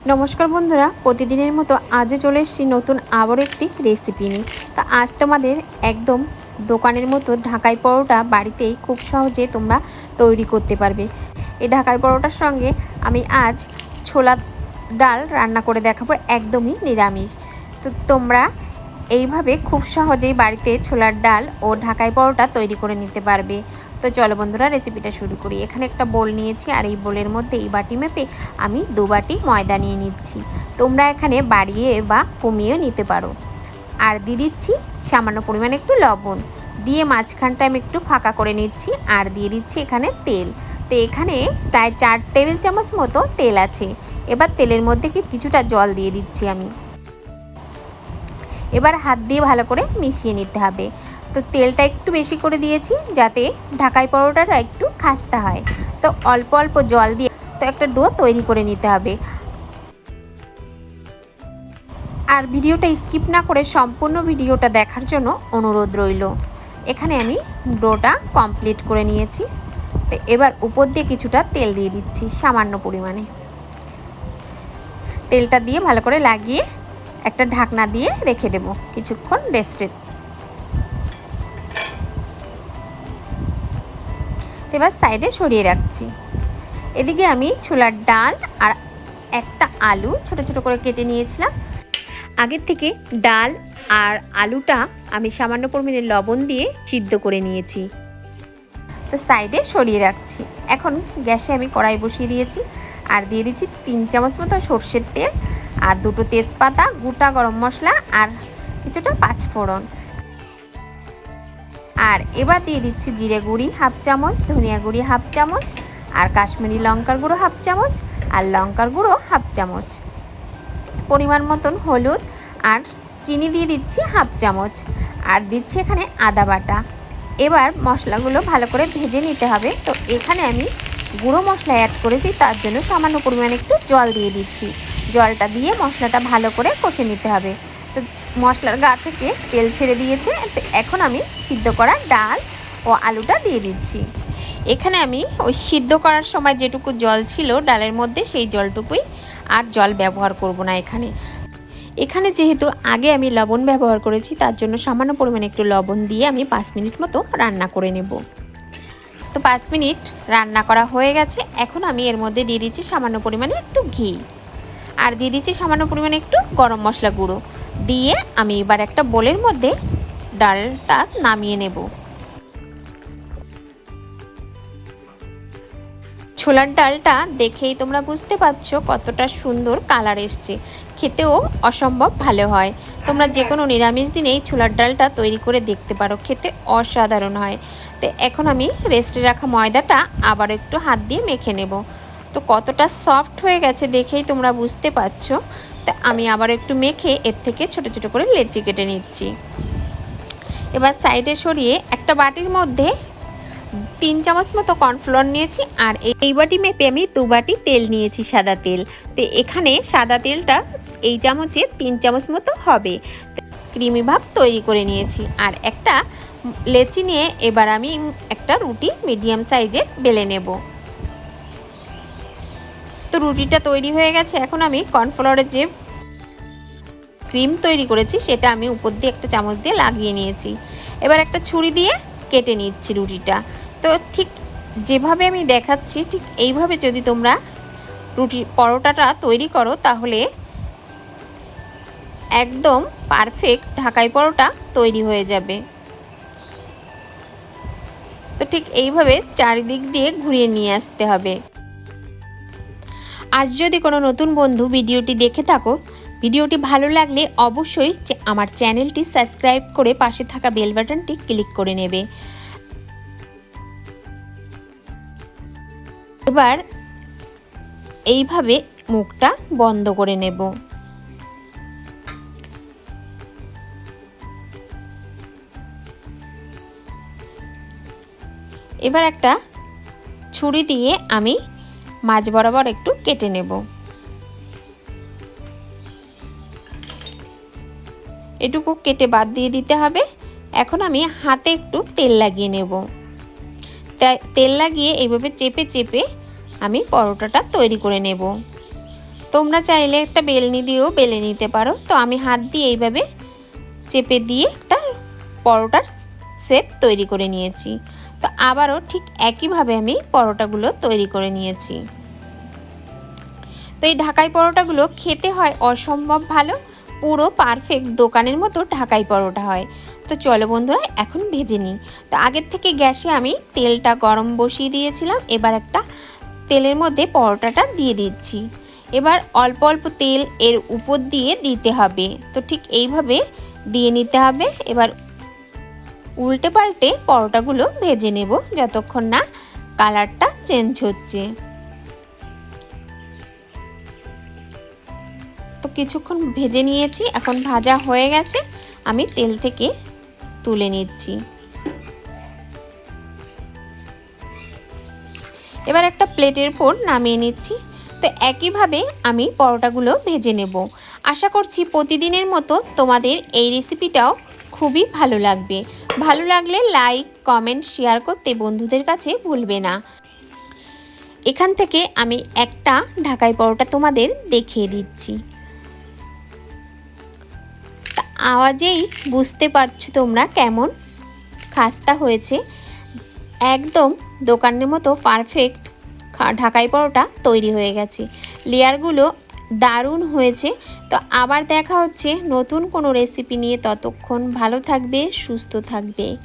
নমস্কার বন্ধুরা, প্রতিদিনের মতো আজও চলে এসেছি নতুন আবারও একটি রেসিপি নিয়ে। তা আজ তোমাদের একদম দোকানের মতো ঢাকাই পরোটা বাড়িতেই খুব সহজে তোমরা তৈরি করতে পারবে। এই ঢাকাই পরোটার সঙ্গে আমি আজ ছোলা ডাল রান্না করে দেখাবো, একদমই নিরামিষ। তো তোমরা এইভাবে খুব সহজেই বাড়িতে ছোলার ডাল ও ঢাকাই পরোটা তৈরি করে নিতে পারবে। তো চলো বন্ধুরা রেসিপিটা শুরু করি। এখানে একটা বোল নিয়েছি আর এই বোলের মধ্যে এই বাটি মেপে আমি দু বাটি ময়দা নিয়ে নিচ্ছি। তোমরা এখানে বাড়িয়ে বা কমিয়েও নিতে পারো। আর দিয়ে দিচ্ছি সামান্য পরিমাণে একটু লবণ। দিয়ে মাঝখানটা আমি একটু ফাঁকা করে নিচ্ছি আর দিয়ে দিচ্ছি এখানে তেল। তো এখানে প্রায় চার টেবিল চামচ মতো তেল আছে। এবার তেলের মধ্যে কিছুটা জল দিয়ে দিচ্ছি আমি। এবার হাত দিয়ে ভালো করে মিশিয়ে নিতে হবে। তো তেলটা একটু বেশি করে দিয়েছি যাতে ঢাকাই পরোটাটা একটু খাস্তা হয়। তো অল্প অল্প জল দিয়ে তো একটা ডো তৈরি করে নিতে হবে। আর ভিডিওটা স্কিপ না করে সম্পূর্ণ ভিডিওটা দেখার জন্য অনুরোধ রইল। এখানে আমি ডোটা কমপ্লিট করে নিয়েছি। তো এবার উপর দিয়ে কিছুটা তেল দিয়ে দিচ্ছি সামান্য পরিমাণে। তেলটা দিয়ে ভালো করে লাগিয়ে একটা ঢাকনা দিয়ে রেখে দেব কিছুক্ষণ রেস্টে এবার সাইডে সরিয়ে রাখছি। এদিকে আমি ছোলার ডাল আর একটা আলু ছোট ছোট করে কেটে নিয়েছিলাম। আগের থেকে ডাল আর আলুটা আমি সামান্য পরিমাণে লবণ দিয়ে সিদ্ধ করে নিয়েছি। তো সাইডে সরিয়ে রাখছি। এখন গ্যাসে আমি কড়াই বসিয়ে দিয়েছি। আর দিয়ে দিচ্ছি তিন চামচ মতো সর্ষের তেল। আর দুটো তেজপাতা, গোটা গরম মশলা আর কিছুটা পাঁচফোড়ন। আর এবার দিয়ে দিচ্ছি জিরে গুঁড়ি, হাফ চামচ, ধনিয়া গুঁড়ি, হাফ চামচ, আর কাশ্মীরি লঙ্কার গুঁড়ো, হাফ চামচ, আর লঙ্কার গুঁড়ো, হাফ চামচ। পরিমাণ মতন হলুদ আর চিনি দিয়ে দিচ্ছি হাফ চামচ। আর দিচ্ছি এখানে আদা বাটা। এবার মশলাগুলো ভালো করে ভেজে নিতে হবে। তো এখানে আমি গুঁড়ো মশলা অ্যাড করেছি, তার জন্য সামান্য পরিমাণে একটু জল দিয়ে দিচ্ছি। জলটা দিয়ে মশলাটা ভালো করে কষে নিতে হবে। তো মশলার গা থেকে তেল ছেড়ে দিয়েছে। এখন আমি সিদ্ধ করা ডাল ও আলুটা দিয়ে দিচ্ছি। এখানে আমি ওই সিদ্ধ করার সময় যেটুকু জল ছিল ডালের মধ্যে, সেই জলটুকুই আর জল ব্যবহার করব না এখানে। এখানে যেহেতু আগে আমি লবণ ব্যবহার করেছি, তার জন্য সামান্য পরিমাণে একটু লবণ দিয়ে আমি পাঁচ মিনিট মতো রান্না করে নেব। তো পাঁচ মিনিট রান্না করা হয়ে গেছে। এখন আমি এর মধ্যে দিয়ে দিচ্ছি সামান্য পরিমাণে একটু ঘি। আর দিয়ে দিচ্ছি সামান্য পরিমাণে একটু গরম মশলা গুঁড়ো। দিয়ে আমি এবার একটা বোলের মধ্যে ডালটা নামিয়ে নেব। ছোলার ডালটা দেখেই তোমরা বুঝতে পারছ কতটা সুন্দর কালার এসছে। খেতেও অসম্ভব ভালো হয়। তোমরা যে কোনো নিরামিষ দিনেই ছোলার ডালটা তৈরি করে দেখতে পারো, খেতে অসাধারণ হয়। তো এখন আমি রেস্টে রাখা ময়দাটা আবার একটু হাত দিয়ে মেখে নেব। তো কতটা সফট হয়ে গেছে দেখেই তোমরা বুঝতে পারছ। তা আমি আবার একটু মেখে এর থেকে ছোট ছোট করে লেচি কেটে নিচ্ছি। এবার সাইডে সরিয়ে একটা বাটির মধ্যে তিন চামচ মতো কর্নফ্লোর নিয়েছি আর এই বাটি মেপে আমি দু বাটি তেল নিয়েছি সাদা তেল। তো এখানে সাদা তেলটা এই চামচে তিন চামচ মতো হবে। ক্রিমি ভাব তৈরি করে নিয়েছি আর একটা লেচি নিয়ে এবার আমি একটা রুটি মিডিয়াম সাইজের বেলে নেব। তো রুটিটা তৈরি হয়ে গেছে। এখন আমি কর্নফ্লোরের যে ক্রিম তৈরি করেছি, সেটা আমি উপর দিয়ে একটা চামচ দিয়ে লাগিয়ে নিয়েছি। এবার একটা ছুরি দিয়ে কেটে নিচ্ছি রুটিটা। তো ঠিক যেভাবে আমি দেখাচ্ছি, ঠিক এইভাবে যদি তোমরা রুটি পরোটাটা তৈরি করো, তাহলে একদম পারফেক্ট ঢাকাই পরোটা তৈরি হয়ে যাবে। তো ঠিক এইভাবে চারিদিক দিয়ে ঘুরিয়ে নিয়ে আসতে হবে। আজ যদি কোনো নতুন বন্ধু ভিডিওটি দেখে থাকো, ভিডিওটি ভালো লাগলে অবশ্যই আমার চ্যানেলটি সাবস্ক্রাইব করে পাশে থাকা বেল বাটনটি ক্লিক করে নেবে। এবার এইভাবে মুখটা বন্ধ করে নেব। এবার একটা ছুরি দিয়ে আমি মাছ বরাবর একটু কেটে নেব। এটুকু কেটে বাদ দিয়ে দিতে হবে। এখন আমি হাতে একটু তেল লাগিয়ে নেব। তেল লাগিয়ে এইভাবে চেপে চেপে আমি পরোটাটা তৈরি করে নেব। তোমরা চাইলে একটা বেলনি দিয়েও বেলে নিতে পারো। তো আমি হাত দিয়ে এইভাবে চেপে দিয়ে একটা পরোটার শেপ তৈরি করে নিয়েছি। তো আবারও ঠিক একইভাবে আমি পরোটাগুলো তৈরি করে নিয়েছি। তো এই ঢাকাই পরোটাগুলো খেতে হয় অসম্ভব ভালো, পুরো পারফেক্ট দোকানের মতো ঢাকাই পরোটা হয়। তো চলো বন্ধুরা, এখন ভেজে নিই। তো আগের থেকে গ্যাসে আমি তেলটা গরম বসিয়ে দিয়েছিলাম, এবার একটা তেলের মধ্যে পরোটাটা দিয়ে দিচ্ছি। এবার অল্প অল্প তেল এর উপর দিয়ে দিতে হবে। তো ঠিক এইভাবে দিয়ে নিতে হবে। এবার উল্টে পাল্টে পরোটাগুলো ভেজে নেব যতক্ষণ না কালারটা চেঞ্জ হচ্ছে। তো কিছুক্ষণ ভেজে নিয়েছি, এখন ভাজা হয়ে গেছে, আমি তেল থেকে তুলে নিচ্ছি। এবার একটা প্লেটের উপর নামিয়ে নিচ্ছি। তো একইভাবে আমি পরোটাগুলো ভেজে নেব। আশা করছি প্রতিদিনের মতো তোমাদের এই রেসিপিটাও খুবই ভালো লাগবে। ভালো লাগলে লাইক কমেন্ট শেয়ার করতে বন্ধুদের কাছে ভুলবে না। এখান থেকে আমি একটা ঢাকাই পরোটা তোমাদের দেখিয়ে দিচ্ছি। আওয়াজেই বুঝতে পারছ তোমরা কেমন? খাস্তা হয়েছে। একদম দোকানের মতো পারফেক্ট ঢাকাই পরোটা তৈরি হয়ে গেছে। লেয়ারগুলো দারুণ হয়েছে। তো আবার দেখা হচ্ছে নতুন কোনো রেসিপি নিয়ে। ততক্ষণ ভালো থাকবে, সুস্থ থাকবে।